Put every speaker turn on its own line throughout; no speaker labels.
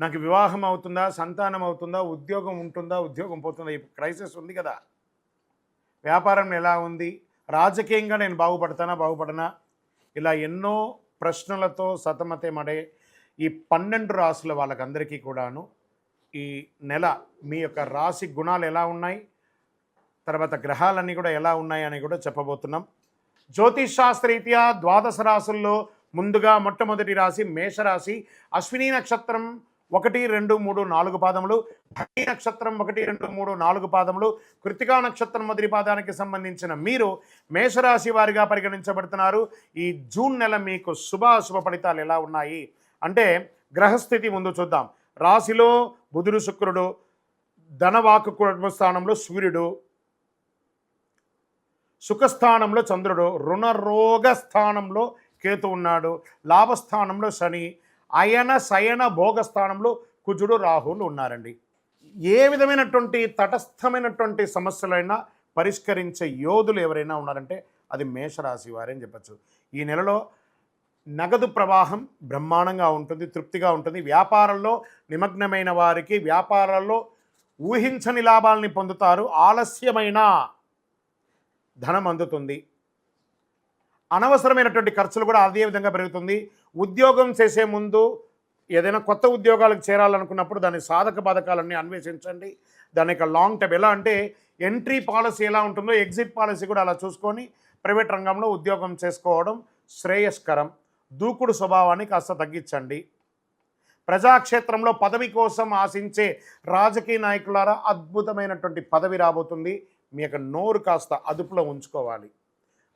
నాకు వివాహం అవుతుందా సంతానం అవుతుందా ఉద్యోగం ఉంటుందా ఉద్యోగం పోతుందా ఈ క్రైసిస్ ఉంది కదా. వ్యాపారం ఎలా ఉంది? రాజకీయంగా నేను బాగుపడతానా బాగుపడనా? ఇలా ఎన్నో ప్రశ్నలతో సతమతమడే ఈ పన్నెండు రాసుల వాళ్ళకందరికీ కూడాను ఈ నెల మీ యొక్క రాశి గుణాలు ఎలా ఉన్నాయి? తర్వాత గ్రహాలన్నీ కూడా ఎలా ఉన్నాయి అని కూడా చెప్పబోతున్నాం. జ్యోతిష్ శాస్త్రరీత్యా ద్వాదశ రాసుల్లో ముందుగా మొట్టమొదటి రాశి మేషరాశి. అశ్విని నక్షత్రం ఒకటి రెండు మూడు నాలుగు పాదములు. భరణి నక్షత్రం ఒకటి రెండు మూడు నాలుగు పాదములు. కృతికా నక్షత్రం మొదటి పాదానికి సంబంధించిన మీరు మేషరాశి వారిగా పరిగణించబడుతున్నారు. ఈ జూన్ నెల మీకు శుభాశుభ ఫలితాలు ఎలా ఉన్నాయి? అంటే గ్రహస్థితి ముందు చూద్దాం. రాశిలో బుధుడు శుక్రుడు ధనవాకు కుటుంబ స్థానంలో సూర్యుడు సుఖస్థానంలో చంద్రుడు రుణరోగ స్థానంలో కేతు ఉన్నాడు లాభస్థానంలో శని అయన శయన భోగస్థానంలో కుజుడు రాహులు ఉన్నారండి. ఏ విధమైనటువంటి తటస్థమైనటువంటి సమస్యలైనా పరిష్కరించే యోధులు ఎవరైనా ఉన్నారంటే అది మేషరాశి వారని చెప్పచ్చు. ఈ నెలలో నగదు ప్రవాహం బ్రహ్మాండంగా ఉంటుంది తృప్తిగా ఉంటుంది. వ్యాపారంలో నిమగ్నమైన వారికి వ్యాపారాల్లో ఊహించని లాభాలని పొందుతారు. ఆలస్యమైన ధనం అందుతుంది. అనవసరమైనటువంటి ఖర్చులు కూడా అదే విధంగా పెరుగుతుంది. ఉద్యోగం చేసే ముందు ఏదైనా కొత్త ఉద్యోగాలకు చేరాలనుకున్నప్పుడు దాని సాధక బాధకాలన్నీ అన్వేషించండి. దాని యొక్క లాంగ్ టర్మ్ ఎలా అంటే ఎంట్రీ పాలసీ ఎలా ఉంటుందో ఎగ్జిట్ పాలసీ కూడా అలా చూసుకొని ప్రైవేట్ రంగంలో ఉద్యోగం చేసుకోవడం శ్రేయస్కరం. దూకుడు స్వభావాన్ని కాస్త తగ్గించండి. ప్రజాక్షేత్రంలో పదవి కోసం ఆశించే రాజకీయ నాయకులారా అద్భుతమైనటువంటి పదవి రాబోతుంది. మీ యొక్క నోరు కాస్త అదుపులో ఉంచుకోవాలి.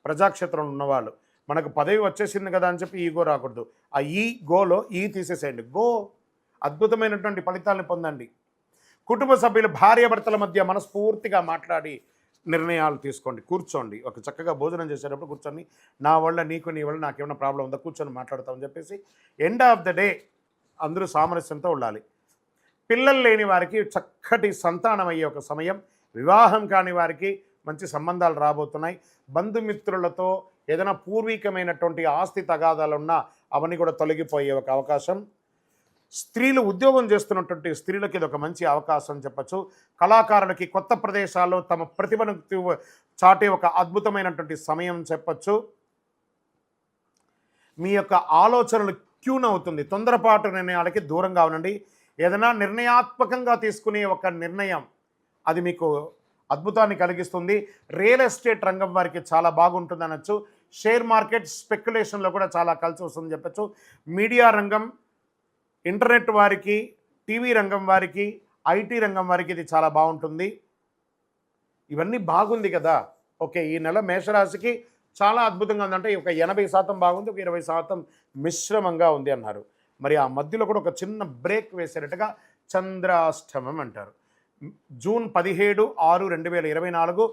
ప్రజాక్షేత్రంలో ఉన్నవాళ్ళు. మనకు పదవి వచ్చేసింది కదా అని చెప్పి ఈగో రాకూడదు. ఆ ఈ గోలో ఈ తీసేసేయండి. గో అద్భుతమైనటువంటి ఫలితాలను పొందండి. కుటుంబ సభ్యులు భార్యాభర్తల మధ్య మనస్ఫూర్తిగా మాట్లాడి నిర్ణయాలు తీసుకోండి. కూర్చోండి. ఒక చక్కగా భోజనం చేసేటప్పుడు కూర్చొని నా వల్ల నీకు నీ వల్ల నాకేమైనా ప్రాబ్లం ఉందా? కూర్చొని మాట్లాడతామని చెప్పేసి ఎండ్ ఆఫ్ ద డే అందరూ సామరస్యంతో ఉండాలి. పిల్లలు లేని వారికి చక్కటి సంతానం అయ్యే ఒక సమయం. వివాహం కాని వారికి మంచి సంబంధాలు రాబోతున్నాయి. బంధుమిత్రులతో ఏదైనా పూర్వీకమైనటువంటి ఆస్తి తగాదాలు ఉన్నా అవన్నీ కూడా తొలగిపోయే ఒక అవకాశం. స్త్రీలు ఉద్యోగం చేస్తున్నటువంటి స్త్రీలకి ఇది ఒక మంచి అవకాశం చెప్పచ్చు. కళాకారులకి కొత్త ప్రదేశాల్లో తమ ప్రతిభను చాటే ఒక అద్భుతమైనటువంటి సమయం చెప్పచ్చు. మీ యొక్క ఆలోచనలు క్యూన్ అవుతుంది. తొందరపాటు నిర్ణయాలకి దూరంగా ఉండండి. ఏదైనా నిర్ణయాత్మకంగా తీసుకునే ఒక నిర్ణయం అది మీకు అద్భుతాన్ని కలిగిస్తుంది. రియల్ ఎస్టేట్ రంగం వారికి చాలా బాగుంటుంది అనొచ్చు. షేర్ మార్కెట్ స్పెక్యులేషన్లో కూడా చాలా కలిసి వస్తుందని చెప్పచ్చు. మీడియా రంగం ఇంటర్నెట్ వారికి టీవీ రంగం వారికి ఐటీ రంగం వారికి ఇది చాలా బాగుంటుంది. ఇవన్నీ బాగుంది కదా. ఓకే ఈ నెల మేషరాశికి చాలా అద్భుతంగా ఉందంటే ఒక ఎనభై శాతం బాగుంది ఒక ఇరవై శాతం మిశ్రమంగా ఉంది అన్నారు. మరి ఆ మధ్యలో కూడా ఒక చిన్న బ్రేక్ వేసేటట్టుగా చంద్రాష్టమం అంటారు. జూన్ పదిహేడు ఆరు రెండు వేల ఇరవై నాలుగు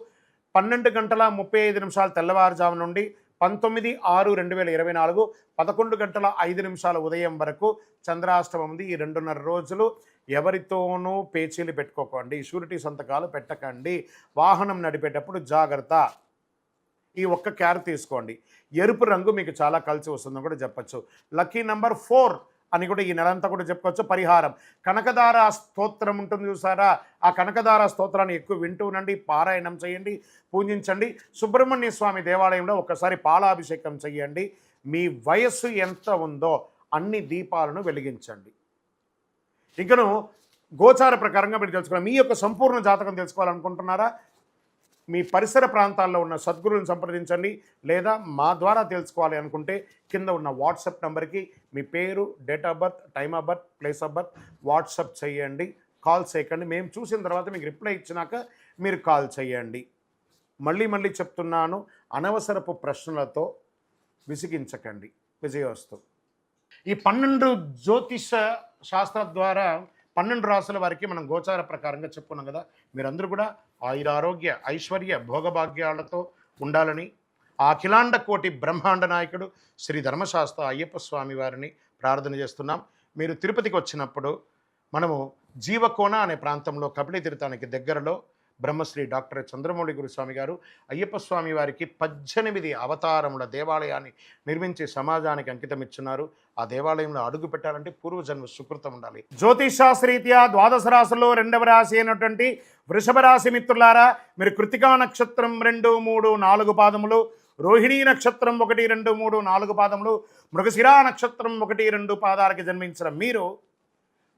పన్నెండు గంటల ముప్పై ఐదు నిమిషాలు తెల్లవారుజాము నుండి పంతొమ్మిది ఆరు రెండు వేల ఇరవై నాలుగు పదకొండు గంటల ఐదు నిమిషాల ఉదయం వరకు చంద్రాష్టమం ఉంది. ఈ రెండున్నర రోజులు ఎవరితోనూ పేచీలు పెట్టుకోకండి షూరిటీ సంతకాలు పెట్టకండి వాహనం నడిపేటప్పుడు జాగ్రత్త. ఈ ఒక్క క్యార్ తీసుకోండి. ఎరుపు రంగు మీకు చాలా కలిసి వస్తుందని కూడా చెప్పచ్చు. లక్కీ నెంబర్ ఫోర్ అని కూడా ఈ నెలంతా కూడా చెప్పుకోవచ్చు. పరిహారం. కనకదార స్తోత్రం ఉంటుంది చూసారా? ఆ కనకదార స్తోత్రాన్ని ఎక్కువ వింటూ ఉండండి పారాయణం చేయండి పూజించండి. సుబ్రహ్మణ్య స్వామి దేవాలయంలో ఒకసారి పాలాభిషేకం చేయండి. మీ వయస్సు ఎంత ఉందో అన్ని దీపాలను వెలిగించండి. ఇంకను గోచార ప్రకారంగా మీరు తెలుసుకోవాలి మీ యొక్క సంపూర్ణ జాతకం తెలుసుకోవాలనుకుంటున్నారా? మీ పరిసర ప్రాంతాల్లో ఉన్న సద్గురువుని సంప్రదించండి లేదా మా ద్వారా తెలుసుకోవాలి అనుకుంటే కింద ఉన్న వాట్సాప్ నెంబర్కి మీ పేరు date of birth time of birth place of birth WhatsApp చేయండి. కాల్ చేయకండి. మేము చూసిన తర్వాత మీకు రిప్లై ఇచ్చినాక మీరు కాల్ చేయండి. మళ్ళీ మళ్ళీ చెప్తున్నాను అనవసరపు ప్రశ్నలతో విసిగించకండి. విజయోస్తు ఈ పన్నెండు జ్యోతిష శాస్త్రం ద్వారా పన్నెండు రాసుల వారికి మనం గోచార ప్రకారంగా చెప్పుకున్నాం కదా. మీరందరూ కూడా ఆయురారోగ్య ఐశ్వర్య భోగభాగ్యాలతో ఉండాలని అఖిలాండ కోటి బ్రహ్మాండ నాయకుడు శ్రీ ధర్మశాస్త్ర అయ్యప్ప స్వామి వారిని ప్రార్థన చేస్తున్నాం. మీరు తిరుపతికి వచ్చినప్పుడు మనము జీవకోన అనే ప్రాంతంలో కపిలి తీర్థానికి దగ్గరలో బ్రహ్మశ్రీ డాక్టర్ చంద్రమౌళి గురుస్వామి గారు అయ్యప్ప స్వామి వారికి పద్దెనిమిది అవతారముల దేవాలయాన్ని నిర్మించి సమాజానికి అంకితం ఇచ్చున్నారు ఆ దేవాలయంలో అడుగు పెట్టాలంటే పూర్వజన్మ సుకృతం ఉండాలి. జ్యోతిషాస్త్రీత్యా ద్వాదశ రాశుల్లో రెండవ రాశి అయినటువంటి వృషభ రాశి మిత్రులారా మీరు కృతికా నక్షత్రం రెండు మూడు నాలుగు పాదములు రోహిణీ నక్షత్రం ఒకటి రెండు మూడు నాలుగు పాదములు మృగశిరా నక్షత్రం ఒకటి రెండు పాదాలకి జన్మించిన మీరు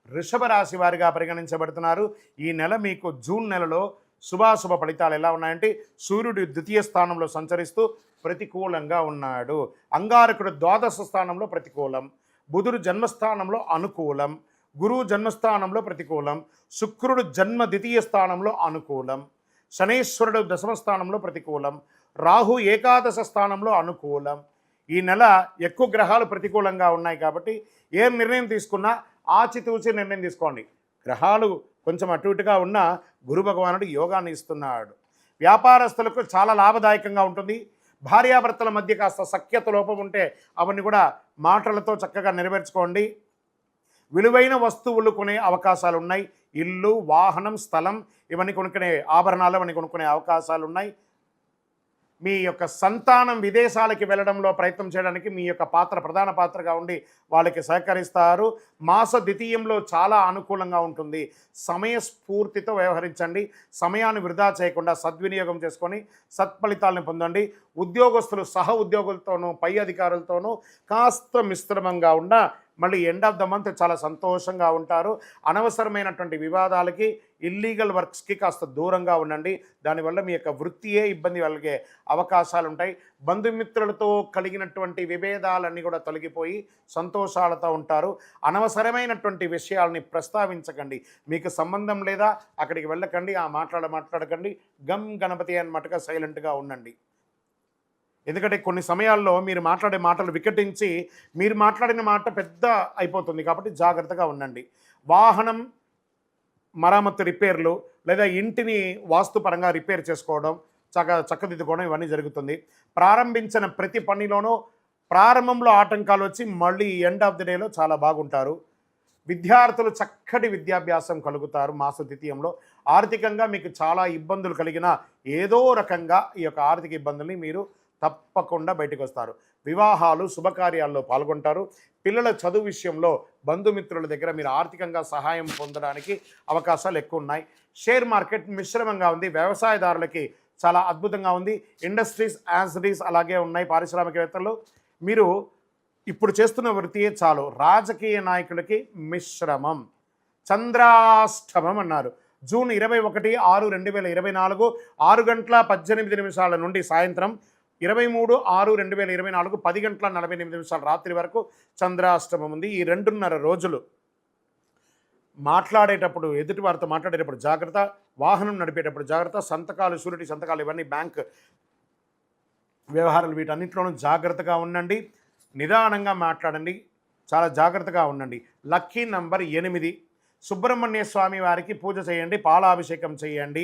వృషభ రాశి వారిగా పరిగణించబడుతున్నారు. ఈ నెల మీకు జూన్ నెలలో శుభాశుభ ఫలితాలు ఎలా ఉన్నాయంటే సూర్యుడు ద్వితీయ స్థానంలో సంచరిస్తూ ప్రతికూలంగా ఉన్నాడు. అంగారకుడు ద్వాదశ స్థానంలో ప్రతికూలం. బుధుడు జన్మస్థానంలో అనుకూలం. గురువు జన్మస్థానంలో ప్రతికూలం. శుక్రుడు జన్మ ద్వితీయ స్థానంలో అనుకూలం. శనీశ్వరుడు దశమ స్థానంలో ప్రతికూలం. రాహు ఏకాదశ స్థానంలో అనుకూలం. ఈ నెల ఎక్కువ గ్రహాలు ప్రతికూలంగా ఉన్నాయి కాబట్టి ఏం నిర్ణయం తీసుకున్నా ఆచితూచి నిర్ణయం తీసుకోండి. గ్రహాలు కొంచెం అటు ఇటుగా ఉన్న గురు భగవానుడు యోగాన్ని ఇస్తున్నాడు. వ్యాపారస్తులకు చాలా లాభదాయకంగా ఉంటుంది. భార్యాభర్తల మధ్య కాస్త సఖ్యత లోపం ఉంటే అవన్నీ కూడా మాటలతో చక్కగా నెరవేర్చుకోండి. విలువైన వస్తువులు కొనే అవకాశాలు ఉన్నాయి ఇల్లు వాహనం స్థలం ఇవన్నీ కొనుక్కునే ఆభరణాలు ఇవన్నీ కొనుక్కునే అవకాశాలు ఉన్నాయి మీ యొక్క సంతానం విదేశాలకి వెళ్ళడంలో ప్రయత్నం చేయడానికి మీ యొక్క పాత్ర ప్రధాన పాత్రగా ఉండి వాళ్ళకి సహకరిస్తారు. మాస ద్వితీయంలో చాలా అనుకూలంగా ఉంటుంది. సమయస్ఫూర్తితో వ్యవహరించండి. సమయాన్ని వృధా చేయకుండా సద్వినియోగం చేసుకొని సత్ఫలితాలను పొందండి. ఉద్యోగస్తులు సహ ఉద్యోగులతోనూ పై అధికారులతోనూ కాస్త మిశ్రమంగా ఉన్న మళ్ళీ ఎండ్ ఆఫ్ ద మంత్ చాలా సంతోషంగా ఉంటారు. అనవసరమైనటువంటి వివాదాలకి ఇల్లీగల్ వర్క్స్కి కాస్త దూరంగా ఉండండి. దానివల్ల మీ యొక్క వృత్తియే ఇబ్బంది కలిగే అవకాశాలు ఉంటాయి బంధుమిత్రులతో కలిగినటువంటి విభేదాలన్నీ కూడా తొలగిపోయి సంతోషాలతో ఉంటారు. అనవసరమైనటువంటి విషయాల్ని ప్రస్తావించకండి. మీకు సంబంధం లేదా అక్కడికి వెళ్ళకండి. ఆ మాట్లాడ మాట్లాడకండి. గమ్ గణపతి అన్నమాటగా సైలెంట్గా ఉండండి. ఎందుకంటే కొన్ని సమయాల్లో మీరు మాట్లాడే మాటలు వికటించి మీరు మాట్లాడిన మాట పెద్ద అయిపోతుంది కాబట్టి జాగ్రత్తగా ఉండండి. వాహనం మరామత్తు రిపేర్లు లేదా ఇంటిని వాస్తుపరంగా రిపేర్ చేసుకోవడం చక్క చక్కదిద్దుకోవడం ఇవన్నీ జరుగుతుంది. ప్రారంభించిన ప్రతి పనిలోనూ ప్రారంభంలో ఆటంకాలు వచ్చి మళ్ళీ ఎండ్ ఆఫ్ ది డేలో చాలా బాగుంటారు. విద్యార్థులు చక్కటి విద్యాభ్యాసం కలుగుతారు మాస ద్వితీయంలో. ఆర్థికంగా మీకు చాలా ఇబ్బందులు కలిగిన ఏదో రకంగా ఈ యొక్క ఆర్థిక ఇబ్బందుల్ని మీరు తప్పకుండా బయటకు వస్తారు. వివాహాలు శుభకార్యాల్లో పాల్గొంటారు. పిల్లల చదువు విషయంలో బంధుమిత్రుల దగ్గర మీరు ఆర్థికంగా సహాయం పొందడానికి అవకాశాలు ఎక్కువ ఉన్నాయి షేర్ మార్కెట్ మిశ్రమంగా ఉంది. వ్యవసాయదారులకి చాలా అద్భుతంగా ఉంది. ఇండస్ట్రీస్ యాన్సరీస్ అలాగే ఉన్నాయి పారిశ్రామికవేత్తలు. మీరు ఇప్పుడు చేస్తున్న వృత్తియే చాలు. రాజకీయ నాయకులకి మిశ్రమం. చంద్రాష్టమం అన్నారు. జూన్ ఇరవై ఒకటి ఆరు రెండు వేల ఇరవై నాలుగు ఆరు గంటల పద్దెనిమిది నిమిషాల నుండి సాయంత్రం ఇరవై మూడు ఆరు రెండు వేల ఇరవై నాలుగు పది గంటల నలభై ఎనిమిది నిమిషాల రాత్రి వరకు చంద్రాష్టమం ఉంది. ఈ రెండున్నర రోజులు మాట్లాడేటప్పుడు ఎదుటి వారితో మాట్లాడేటప్పుడు జాగ్రత్త వాహనం నడిపేటప్పుడు జాగ్రత్త సంతకాలు షూరిటీ సంతకాలు ఇవన్నీ బ్యాంక్ వ్యవహారాలు వీటన్నిటిలోనూ జాగ్రత్తగా ఉండండి. నిదానంగా మాట్లాడండి. చాలా జాగ్రత్తగా ఉండండి. లక్కీ నంబర్ ఎనిమిది. సుబ్రహ్మణ్య స్వామి వారికి పూజ చేయండి పాలాభిషేకం చేయండి.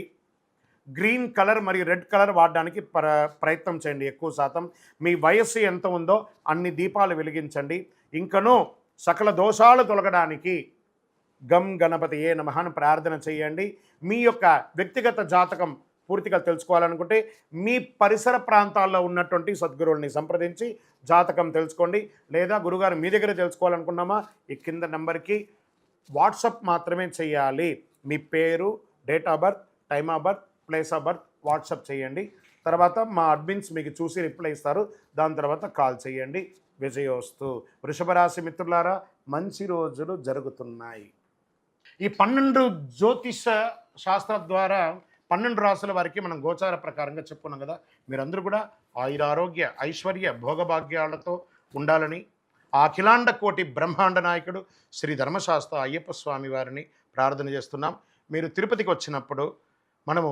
గ్రీన్ కలర్ మరియు రెడ్ కలర్ వాడడానికి ప్ర ప్రయత్నం చేయండి ఎక్కువ శాతం. మీ వయస్సు ఎంత ఉందో అన్ని దీపాలు వెలిగించండి. ఇంకనూ సకల దోషాలు తొలగడానికి గమ్ గణపతి ఏ నమహాన్ని ప్రార్థన చేయండి. మీ యొక్క వ్యక్తిగత జాతకం పూర్తిగా తెలుసుకోవాలనుకుంటే మీ పరిసర ప్రాంతాల్లో ఉన్నటువంటి సద్గురువుల్ని సంప్రదించి జాతకం తెలుసుకోండి. లేదా గురుగారు మీ దగ్గర తెలుసుకోవాలనుకున్నామా? ఈ కింద నెంబర్కి వాట్సప్ మాత్రమే చేయాలి. మీ పేరు date of birth time of birth place of birth WhatsApp చేయండి. తర్వాత మా అడ్మిన్స్ మీకు చూసి రిప్లై ఇస్తారు. దాని తర్వాత కాల్ చేయండి. విజయోస్తు. వృషభ రాశి మిత్రులారా మంచి రోజులు జరుగుతున్నాయి. ఈ పన్నెండు జ్యోతిష శాస్త్ర ద్వారా పన్నెండు రాసుల వారికి మనం గోచార ప్రకారంగా చెప్పుకున్నాం కదా. మీరందరూ కూడా ఆయురారోగ్య ఐశ్వర్య భోగభాగ్యాలతో ఉండాలని అఖిలాండ కోటి బ్రహ్మాండ నాయకుడు శ్రీ ధర్మశాస్త్ర అయ్యప్ప స్వామి వారిని ప్రార్థన చేస్తున్నాం. మీరు తిరుపతికి వచ్చినప్పుడు మనము